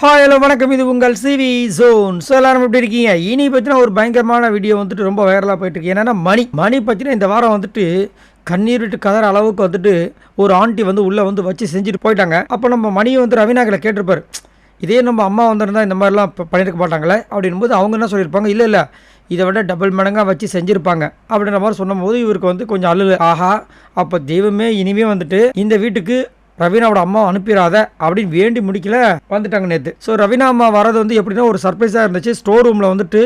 Hi hello வணக்கம். இது உங்கள் சிவி ஜோன் ஸோ எல்லாரும் எப்படி இருக்கீங்க? இனி பற்றின ஒரு பயங்கரமான வீடியோ வந்துட்டு ரொம்ப வைரலாக போயிட்டு இருக்கு. என்னன்னா மணி மணி பற்றின இந்த வாரம் வந்துட்டு கண்ணீர் விட்டு கதற அளவுக்கு வந்துட்டு ஒரு ஆண்டி வந்து உள்ளே வந்து வச்சு செஞ்சுட்டு போயிட்டாங்க. அப்போ நம்ம மணியை வந்து ரவிநாகலை கேட்டிருப்பார். இதே நம்ம அம்மா வந்திருந்தா இந்த மாதிரிலாம் பண்ணியிருக்க மாட்டாங்களே? அப்படின்னும் போது அவங்க என்ன சொல்லியிருப்பாங்க? இல்லை இல்லை. இதை விட டபுள் மடங்காக வச்சு செஞ்சுருப்பாங்க. அப்படின்ற மாதிரி சொன்னபோது இவருக்கு வந்து கொஞ்சம் அழுது ஆஹா. அப்போ தெய்வமே இனிமே வந்துட்டு இந்த வீட்டுக்கு ரவீனாவோட அம்மா அனுப்பிடாத அப்படின்னு வேண்டி முடிக்கல வந்துட்டாங்க நேற்று ஸோ ரவீனா அம்மா வரது வந்து எப்படின்னா ஒரு சர்ப்ரைஸாக இருந்துச்சு. ஸ்டோர் ரூமில் வந்துட்டு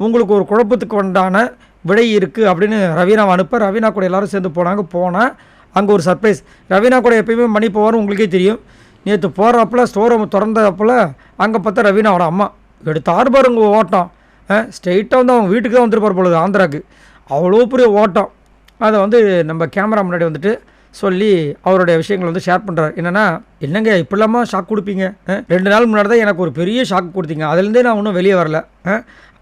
உங்களுக்கு ஒரு குழப்பத்துக்கு உண்டான விடை இருக்குது அப்படின்னு ரவீனாவை அனுப்ப ரவீனா கூட எல்லாரும் சேர்ந்து போனாங்க. போனால் அங்கே ஒரு சர்ப்ரைஸ் ரவீனா கூட எப்பயுமே மணி போவாரும் உங்களுக்கே தெரியும். நேற்று போகிறப்பல ஸ்டோர் ரூம் திறந்தப்பல அங்கே பார்த்தா ரவீனாவோட அம்மா. எடுத்தாரு பாருங்க ஓட்டம். ஸ்ட்ரெயிட்டாக வந்து அவங்க வீட்டுக்கு தான் வந்துருப்பார் பொழுது ஆந்திராக்கு. அவ்வளோ பெரிய ஓட்டம். அதை வந்து நம்ம கேமரா முன்னாடி வந்துட்டு சொல்லி அவருடைய விஷயங்கள் வந்து ஷேர் பண்ணுறாரு என்னென்னா என்னங்க இப்படிலாமா ஷாக் கொடுப்பீங்க? ரெண்டு நாள் முன்னாடி தான் எனக்கு ஒரு பெரிய ஷாக் கொடுத்தீங்க. அதுலேருந்தே நான் ஒன்றும் வெளியே வரல.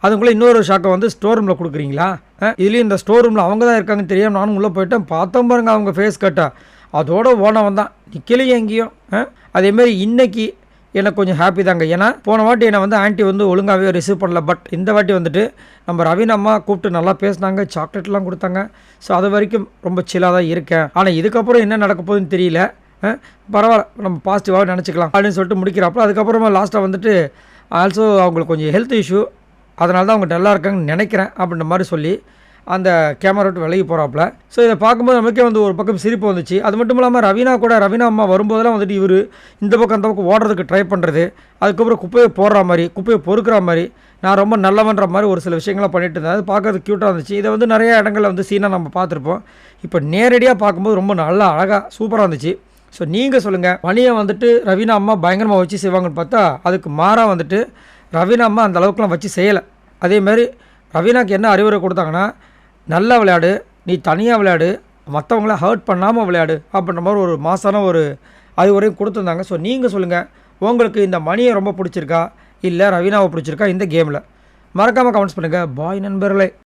அதுக்குள்ளே இன்னொரு ஷாக்கை வந்து ஸ்டோர் ரூமில் கொடுக்குறீங்களா? இதுலேயும் இந்த ஸ்டோர் ரூமில் அவங்க தான் இருக்காங்கன்னு தெரியாமல் நானும் உள்ளே போயிட்டேன். பார்த்தோம் பாருங்க அவங்க ஃபேஸ் கட்டா அதோட ஓனவன் தான் நிற்கலையே எங்கேயும். அதேமாரி இன்னைக்கு எனக்கு கொஞ்சம் ஹாப்பி தாங்க. ஏன்னா போன வாட்டி என்னை வந்து ஆன்ட்டி வந்து ஒழுங்காகவே ரிசீவ் பண்ணல. பட் இந்த வாட்டி வந்துட்டு நம்ம ரவீன் அம்மா கூப்பிட்டு நல்லா பேசினாங்க. சாக்லேட்லாம் கொடுத்தாங்க. ஸோ அது வரைக்கும் ரொம்ப சில்லாக தான் இருக்கேன். ஆனால் இதுக்கப்புறம் என்ன நடக்க போகுதுன்னு தெரியல. பரவாயில்ல. நம்ம பாசிட்டிவாக நினச்சிக்கலாம் அப்படின்னு சொல்லிட்டு முடிக்கிறாப்புல. அதுக்கப்புறமா லாஸ்ட்டாக வந்துட்டு ஆல்சோ அவங்களுக்கு கொஞ்சம் ஹெல்த் இஷ்யூ அதனால தான் அவங்க நல்லா இருக்காங்கன்னு நினைக்கிறேன் அப்படின்ற மாதிரி சொல்லி அந்த கேமரா விட்டு விலகி போகிறாப்புல ஸோ இதை பார்க்கும்போது நமக்கே வந்து ஒரு பக்கம் சிரிப்பு வந்துச்சு. அது மட்டும் இல்லாமல் ரவீனா கூட ரவீனா அம்மா வரும்போதெல்லாம் வந்துட்டு இவர் இந்த பக்கம் அந்த பக்கம் ஓடுறதுக்கு ட்ரை பண்ணுறது அதுக்கப்புறம் குப்பையை போடுற மாதிரி குப்பையை பொறுக்கிற மாதிரி நான் ரொம்ப நல்லவன்ற மாதிரி ஒரு சில விஷயங்கள்லாம் பண்ணிட்டு இருந்தேன். அது பார்க்கறது க்யூட்டாக இருந்துச்சு. இதை வந்து நிறைய இடங்களில் வந்து சீனாக நம்ம பார்த்துருப்போம். இப்போ நேரடியாக பார்க்கும்போது ரொம்ப நல்லா அழகாக சூப்பராக இருந்துச்சு. ஸோ நீங்கள் சொல்லுங்கள் மணியை வந்துட்டு ரவீனா அம்மா பயங்கரமாக வச்சு செய்வாங்கன்னு பார்த்தா அதுக்கு மாறாக வந்துட்டு ரவீனா அம்மா அந்த அளவுக்குலாம் வச்சு செய்யலை. அதேமாதிரி ரவீனாக்கு என்ன அறிவுரை கொடுத்தாங்கன்னா நல்லா விளையாடு நீ தனியாக விளையாடு மற்றவங்கள ஹர்ட் பண்ணாமல் விளையாடு அப்படின்ற மாதிரி ஒரு மாதமான ஒரு அறிவுரையும் கொடுத்துருந்தாங்க. ஸோ நீங்கள் சொல்லுங்கள் உங்களுக்கு இந்த மணியை ரொம்ப பிடிச்சிருக்கா? இல்லை ரவீனாவை பிடிச்சிருக்கா இந்த கேமில் மறக்காமல் கமெண்ட்ஸ் பண்ணுங்கள் பாய் நண்பர்களே.